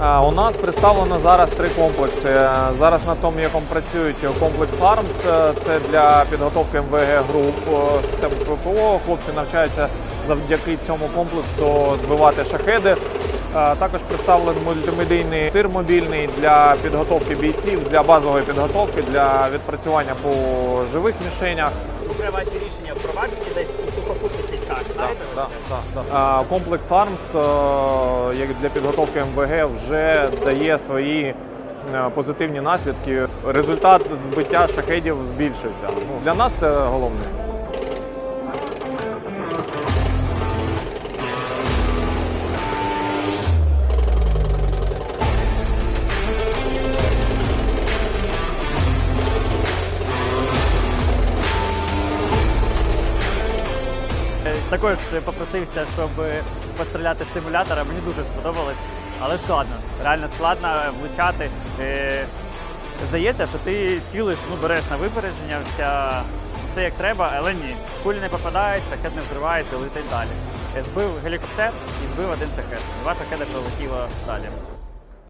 У нас представлено зараз три комплекси. Зараз на тому, якому працюють комплекс Farms, е, це для підготовки МВГ груп е, систем ППО. Хлопці навчаються завдяки цьому комплексу збивати шахеди. Е, Також представлений мультимедійний тир мобільний для підготовки бійців, для базової підготовки, для відпрацювання по живих мішенях. Вже ваші рішення впроваджені десь у сухопутних А, Комплекс Армс е, як для підготовки МВГ вже дає свої е, позитивні наслідки. Результат збиття шахедів збільшився. Для нас це головне. Також попросився, щоб постріляти з симулятора. Мені дуже сподобалось, але складно. Реально складно влучати. Е, Здається, що ти цілиш, ну береш на випередження, вся, все як треба, але ні. Кулі не попадають, шахет не взривається, летить далі. Збив гелікоптер і збив один шахет. Два шахеди прилетіло далі.